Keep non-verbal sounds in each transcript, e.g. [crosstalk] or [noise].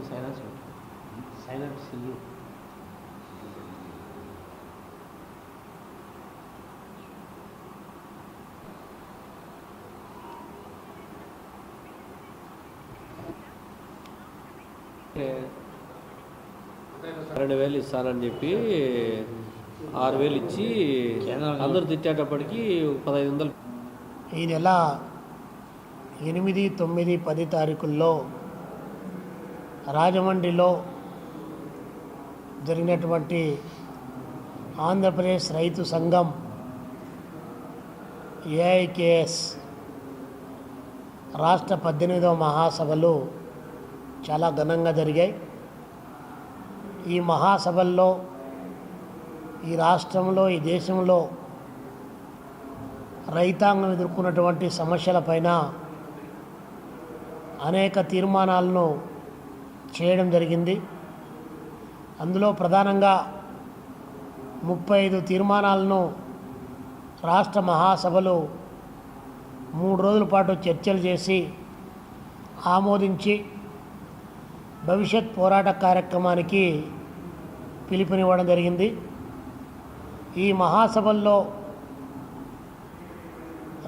మీ silence silent సిల్లు రెండు వేలు ఇస్తానని చెప్పి ఆరు వేలు ఇచ్చి అందరు తిట్టేటప్పటికి పదహైదు వందలు. ఈ నెల ఎనిమిది తొమ్మిది పది తారీఖుల్లో రాజమండ్రిలో జరిగినటువంటి ఆంధ్రప్రదేశ్ రైతు సంఘం ఏఐకేఎస్ రాష్ట్ర పద్దెనిమిదవ మహాసభలు చాలా ఘనంగా జరిగాయి. ఈ మహాసభల్లో ఈ రాష్ట్రంలో ఈ దేశంలో రైతాంగం ఎదుర్కొన్నటువంటి సమస్యలపైన అనేక తీర్మానాలను చేయడం జరిగింది. అందులో ప్రధానంగా ముప్పై ఐదు తీర్మానాలను రాష్ట్ర మహాసభలు మూడు రోజుల పాటు చర్చలు చేసి ఆమోదించి భవిష్యత్ పోరాట కార్యక్రమానికి పిలుపునివ్వడం జరిగింది. ఈ మహాసభల్లో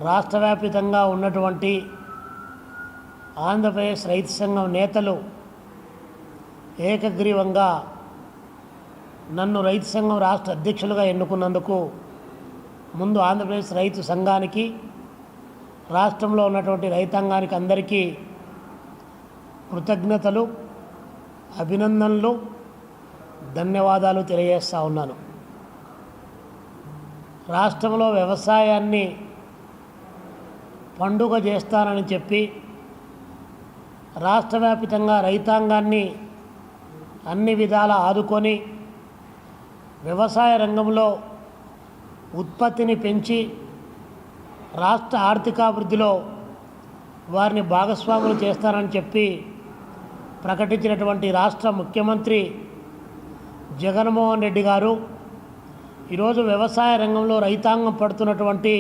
రాష్ట్రవ్యాపితంగా ఉన్నటువంటి ఆంధ్రప్రదేశ్ రైతు సంఘం నేతలు ఏకగ్రీవంగా నన్ను రైతు సంఘం రాష్ట్ర అధ్యక్షులుగా ఎన్నుకున్నందుకు ముందు ఆంధ్రప్రదేశ్ రైతు సంఘానికి రాష్ట్రంలో ఉన్నటువంటి రైతాంగానికి అందరికీ కృతజ్ఞతలు అభినందనలు ధన్యవాదాలు తెలియజేస్తా ఉన్నాను. రాష్ట్రంలో వ్యవసాయాన్ని పండుగ చేస్తానని చెప్పి రాష్ట్ర వ్యాపితంగా రైతాంగాన్ని అన్ని విధాల ఆదుకొని వ్యవసాయ రంగంలో ఉత్పత్తిని పెంచి రాష్ట్ర ఆర్థికాభివృద్ధిలో వారిని భాగస్వాములు చేస్తారని చెప్పి ప్రకటించినటువంటి రాష్ట్ర ముఖ్యమంత్రి జగన్మోహన్ రెడ్డి గారు ఈరోజు వ్యవసాయ రంగంలో రైతాంగం పడుతున్నటువంటి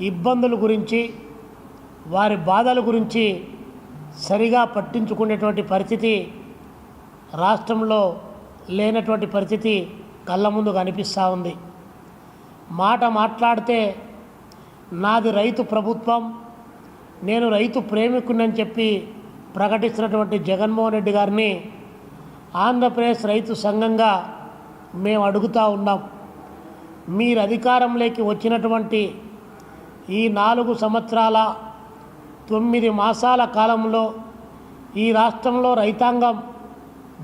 ఇబ్బందుల గురించి వారి బాధల గురించి సరిగా పట్టించుకునేటువంటి పరిస్థితి రాష్ట్రంలో లేనటువంటి పరిస్థితి కళ్ళ ముందు కనిపిస్తూ ఉంది. మాట మాట్లాడితే నాది రైతు ప్రభుత్వం నేను రైతు ప్రేమికునని చెప్పి ప్రకటిస్తున్నటువంటి జగన్మోహన్ రెడ్డి గారిని ఆంధ్రప్రదేశ్ రైతు సంఘంగా మేము అడుగుతూ ఉన్నాం. మీరు అధికారంలోకి వచ్చినటువంటి ఈ నాలుగు సంవత్సరాల తొమ్మిది మాసాల కాలంలో ఈ రాష్ట్రంలో రైతాంగం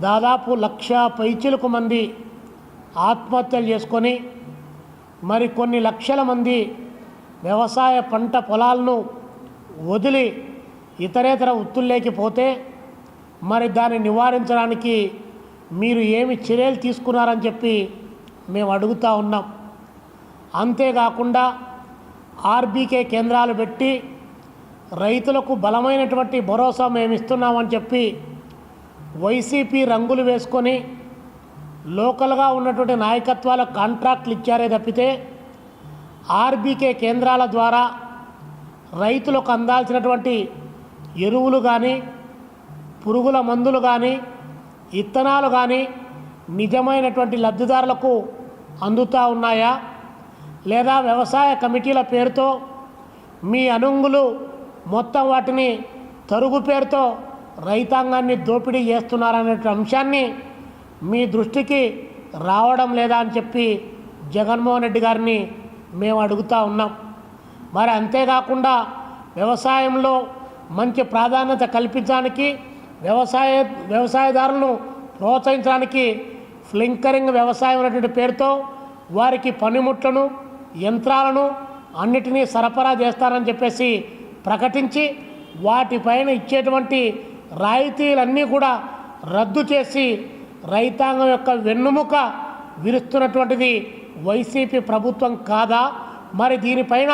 దాదాపు లక్ష పైచిలకు మంది ఆత్మహత్యలు చేసుకొని మరి కొన్ని లక్షల మంది వ్యవసాయ పంట పొలాలను వదిలి ఇతరేతర వృత్తుల్లోకి పోతే మరి దాన్ని నివారించడానికి మీరు ఏమి చర్యలు తీసుకున్నారని చెప్పి మేము అడుగుతూ ఉన్నాం. అంతేకాకుండా ఆర్బీకే కేంద్రాలు పెట్టి రైతులకు బలమైనటువంటి భరోసా మేము ఇస్తున్నామని చెప్పి వైసీపీ రంగులు వేసుకొని లోకల్గా ఉన్నటువంటి నాయకత్వాలకు కాంట్రాక్ట్లు ఇచ్చారే తప్పితే ఆర్బీకే కేంద్రాల ద్వారా రైతులకు అందాల్సినటువంటి ఎరువులు కానీ పురుగుల మందులు కానీ ఇత్తనాలు కానీ నిజమైనటువంటి లబ్ధిదారులకు అందుతూ ఉన్నాయా? లేదా వ్యవసాయ కమిటీల పేరుతో మీ అనుంగులు మొత్తం వాటిని తరుగు పేరుతో రైతాంగాన్ని దోపిడీ చేస్తున్నారనే అంశాన్ని మీ దృష్టికి రావడం లేదా అని చెప్పి జగన్మోహన్ రెడ్డి గారిని మేము అడుగుతూ ఉన్నాం. మరి అంతేకాకుండా వ్యవసాయంలో మంచి ప్రాధాన్యత కల్పించడానికి వ్యవసాయ వ్యవసాయదారులను ప్రోత్సహించడానికి ఫ్లింకరింగ్ వ్యవసాయం అనేటువంటి పేరుతో వారికి పనిముట్లను యంత్రాలను అన్నిటినీ సరఫరా చేస్తారని చెప్పేసి ప్రకటించి వాటిపైన ఇచ్చేటువంటి రాయితీలన్నీ కూడా రద్దు చేసి రైతాంగం యొక్క వెన్నుముక విరుస్తున్నటువంటిది వైసీపీ ప్రభుత్వం కాదా? మరి దీనిపైన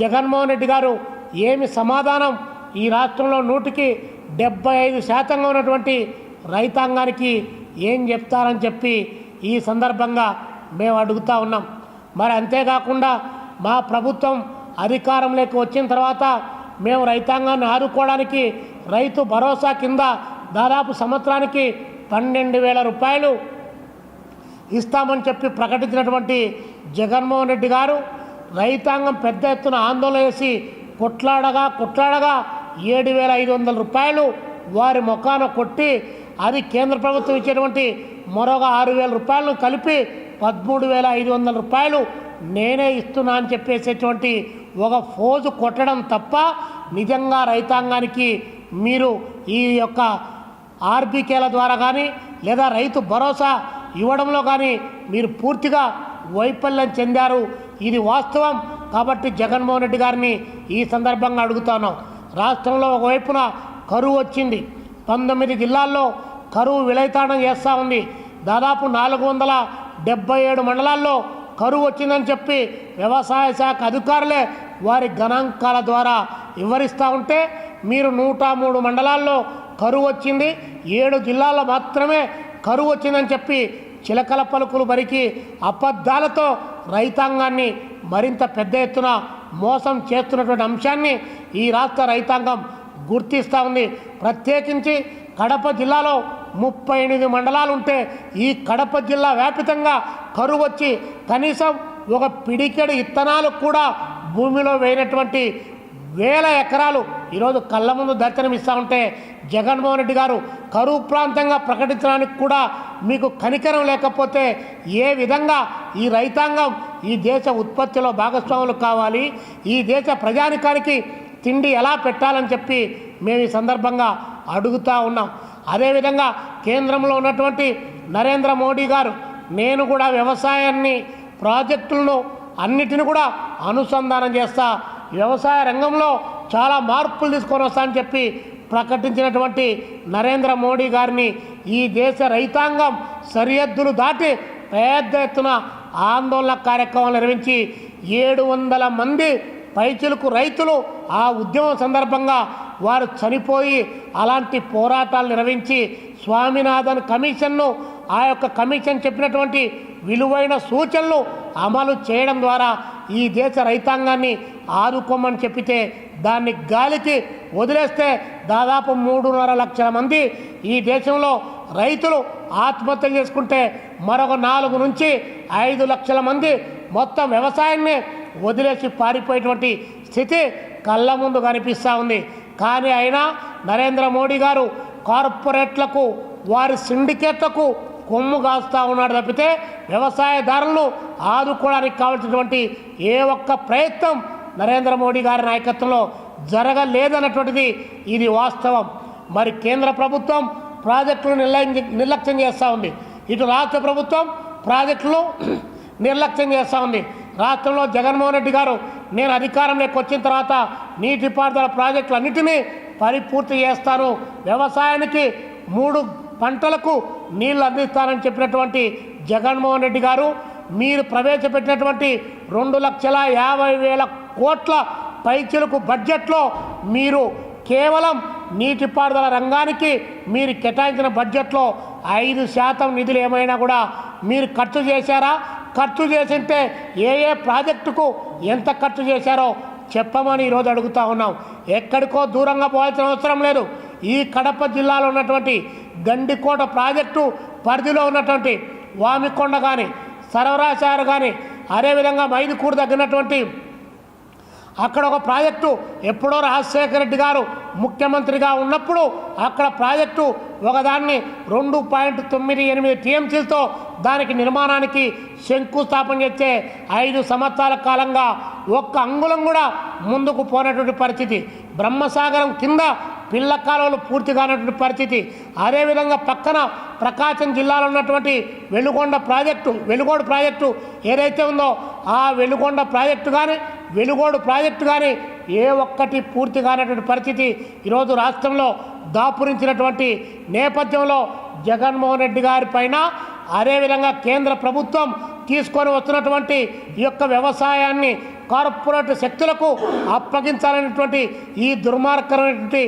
జగన్మోహన్ రెడ్డి గారు ఏమి సమాధానం? ఈ రాష్ట్రంలో నూటికి డెబ్బై ఐదు శాతంగా ఉన్నటువంటి రైతాంగానికి ఏం చెప్తారని చెప్పి ఈ సందర్భంగా మేము అడుగుతూ ఉన్నాం. మరి అంతేకాకుండా మా ప్రభుత్వం అధికారంలోకి వచ్చిన తర్వాత మేము రైతాంగాన్ని ఆదుకోవడానికి రైతు భరోసా కింద దాదాపు సంవత్సరానికి పన్నెండు వేల రూపాయలు ఇస్తామని చెప్పి ప్రకటించినటువంటి జగన్మోహన్ రెడ్డి గారు రైతాంగం పెద్ద ఎత్తున ఆందోళన చేసి కొట్లాడగా కొట్లాడగా ఏడు వేల ఐదు వందల రూపాయలు వారి మొఖాన కొట్టి అది కేంద్ర ప్రభుత్వం ఇచ్చేటువంటి మరొక ఆరు వేల రూపాయలను కలిపి పదమూడు వేల ఐదు వందల రూపాయలు నేనే ఇస్తున్నా అని చెప్పేసేటువంటి ఒక ఫోజు కొట్టడం తప్ప నిజంగా రైతాంగానికి మీరు ఈ యొక్క ఆర్బీకేల ద్వారా కానీ లేదా రైతు భరోసా ఇవ్వడంలో కానీ మీరు పూర్తిగా వైఫల్యం చెందారు. ఇది వాస్తవం. కాబట్టి జగన్మోహన్ రెడ్డి గారిని ఈ సందర్భంగా అడుగుతాను. రాష్ట్రంలో ఒకవైపున కరువు వచ్చింది. పంతొమ్మిది జిల్లాల్లో కరువు విలైతాడం చేస్తూ ఉంది. దాదాపు నాలుగు వందల డెబ్బై ఏడు మండలాల్లో కరువు వచ్చిందని చెప్పి వ్యవసాయ శాఖ అధికారులే వారి గణాంకాల ద్వారా వివరిస్తూ ఉంటే మీరు నూట మూడు మండలాల్లో కరువు వచ్చింది. ఏడు జిల్లాల్లో మాత్రమే కరువు వచ్చిందని చెప్పి చిలకల పలుకులు బరికి అబద్ధాలతో రైతాంగాన్ని మరింత పెద్ద ఎత్తున మోసం చేస్తున్నటువంటి అంశాన్ని ఈ రాష్ట్ర రైతాంగం గుర్తిస్తూ ఉంది. ప్రత్యేకించి కడప జిల్లాలో ముప్పై ఎనిమిది మండలాలు ఉంటే ఈ కడప జిల్లా వ్యాపితంగా కరువు వచ్చి కనీసం ఒక పిడికెడు ఇత్తనాలు కూడా భూమిలో వేయనటువంటి వేల ఎకరాలు ఈరోజు కళ్ళ ముందు దర్శనమిస్తూ ఉంటే జగన్మోహన్ రెడ్డి గారు కరువు ప్రాంతంగా ప్రకటించడానికి కూడా మీకు కనికరం లేకపోతే ఏ విధంగా ఈ రైతాంగం ఈ దేశ ఉత్పత్తిలో భాగస్వాములు కావాలి ఈ దేశ ప్రజానికానికి తిండి ఎలా పెట్టాలని చెప్పి మేము ఈ సందర్భంగా అడుగుతూ ఉన్నాం. అదేవిధంగా కేంద్రంలో ఉన్నటువంటి నరేంద్ర మోడీ గారు నేను కూడా వ్యవసాయాన్ని ప్రాజెక్టులను అన్నిటిని కూడా అనుసంధానం చేస్తా వ్యవసాయ రంగంలో చాలా మార్పులు తీసుకొని వస్తానని చెప్పి ప్రకటించినటువంటి నరేంద్ర మోడీ గారిని ఈ దేశ రైతాంగం సరిహద్దులు దాటి పెద్ద ఎత్తున ఆందోళన కార్యక్రమాలు నిర్వహించి ఏడు వందల మంది పైచిలకు రైతులు ఆ ఉద్యమం సందర్భంగా వారు చనిపోయి అలాంటి పోరాటాలు నిర్వహించి స్వామినాథన్ కమిషన్ను ఆ యొక్క కమిషన్ చెప్పినటువంటి విలువైన సూచనలు అమలు చేయడం ద్వారా ఈ దేశ రైతాంగాన్ని ఆదుకోమని చెప్పితే దాన్ని గాలికి వదిలేస్తే దాదాపు మూడున్నర లక్షల మంది ఈ దేశంలో రైతులు ఆత్మహత్య చేసుకుంటే మరొక నాలుగు నుంచి ఐదు లక్షల మంది మొత్తం వ్యవసాయాన్ని వదిలేసి పారిపోయేటువంటి స్థితి కళ్ళ ముందు కనిపిస్తూ ఉంది. కానీ అయినా నరేంద్ర మోడీ గారు కార్పొరేట్లకు వారి సిండికేట్లకు కొమ్ము కాస్తూ ఉన్నాడు తప్పితే వ్యవసాయదారులను ఆదుకోవడానికి కావాల్సినటువంటి ఏ ఒక్క ప్రయత్నం నరేంద్ర మోడీ గారి నాయకత్వంలో జరగలేదన్నటువంటిది ఇది వాస్తవం. మరి కేంద్ర ప్రభుత్వం ప్రాజెక్టులు నిర్లక్ష్యం నిర్లక్ష్యం చేస్తూ ఉంది. ఇటు రాష్ట్ర ప్రభుత్వం ప్రాజెక్టులు [clears throat] నిర్లక్ష్యం చేస్తూ ఉంది. రాష్ట్రంలో జగన్మోహన్ రెడ్డి గారు నేను అధికారంలోకి వచ్చిన తర్వాత నీటిపారుదల ప్రాజెక్టులన్నిటినీ పరిపూర్తి చేస్తాను వ్యవసాయానికి మూడు పంటలకు నీళ్ళు అందిస్తానని చెప్పినటువంటి జగన్మోహన్ రెడ్డి గారు మీరు ప్రవేశపెట్టినటువంటి రెండు లక్షల యాభై వేల కోట్ల పైచిలకు బడ్జెట్లో మీరు కేవలం నీటిపారుదల రంగానికి మీరు కేటాయించిన బడ్జెట్లో ఐదు శాతం నిధులు ఏమైనా కూడా మీరు ఖర్చు చేశారా? ఖర్చు చేసింటే ఏ ఏ ప్రాజెక్టుకు ఎంత ఖర్చు చేశారో చెప్పమని ఈరోజు అడుగుతా ఉన్నాం. ఎక్కడికో దూరంగా పోవాల్సిన అవసరం లేదు. ఈ కడప జిల్లాలో ఉన్నటువంటి గండికోట ప్రాజెక్టు పరిధిలో ఉన్నటువంటి వామికొండ కానీ సరవరాశారు కానీ అదేవిధంగా మైదుకూరు తగ్గినటువంటి అక్కడ ఒక ప్రాజెక్టు ఎప్పుడో రాజశేఖర రెడ్డి గారు ముఖ్యమంత్రిగా ఉన్నప్పుడు అక్కడ ప్రాజెక్టు ఒకదాన్ని రెండు పాయింట్ తొమ్మిది ఎనిమిది టీఎంసీలతో దానికి నిర్మాణానికి శంకుస్థాపన చేస్తే ఐదు సంవత్సరాల కాలంగా ఒక్క అంగుళం కూడా ముందుకు పోనటువంటి పరిస్థితి. బ్రహ్మసాగరం కింద పిల్ల కాలువలు పూర్తి కానటువంటి పరిస్థితి. అదేవిధంగా పక్కన ప్రకాశం జిల్లాలో ఉన్నటువంటి వెలుగొండ ప్రాజెక్టు వెలుగోడు ప్రాజెక్టు ఏదైతే ఉందో ఆ వెలుగొండ ప్రాజెక్టు కానీ వెలుగోడు ప్రాజెక్టు కానీ ఏ ఒక్కటి పూర్తి కానటువంటి పరిస్థితి ఈరోజు రాష్ట్రంలో దాపురించినటువంటి నేపథ్యంలో జగన్మోహన్ రెడ్డి గారి పైన అదేవిధంగా కేంద్ర ప్రభుత్వం తీసుకొని వస్తున్నటువంటి ఈ యొక్క వ్యవసాయాన్ని కార్పొరేట్ శక్తులకు అప్పగించాలనేటువంటి ఈ దుర్మార్గమైనటువంటి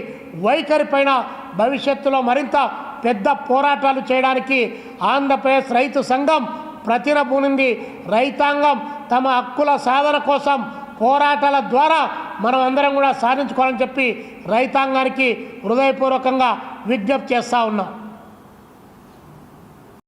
వైఖరి పైన భవిష్యత్తులో మరింత పెద్ద పోరాటాలు చేయడానికి ఆంధ్రప్రదేశ్ రైతు సంఘం ప్రతిరపునింది రైతాంగం తమ హక్కుల సాధన కోసం పోరాటాల ద్వారా మనం అందరం కూడా సాధించుకోవాలని చెప్పి రైతాంగానికి హృదయపూర్వకంగా విజ్ఞప్తి చేస్తూ ఉన్నాం.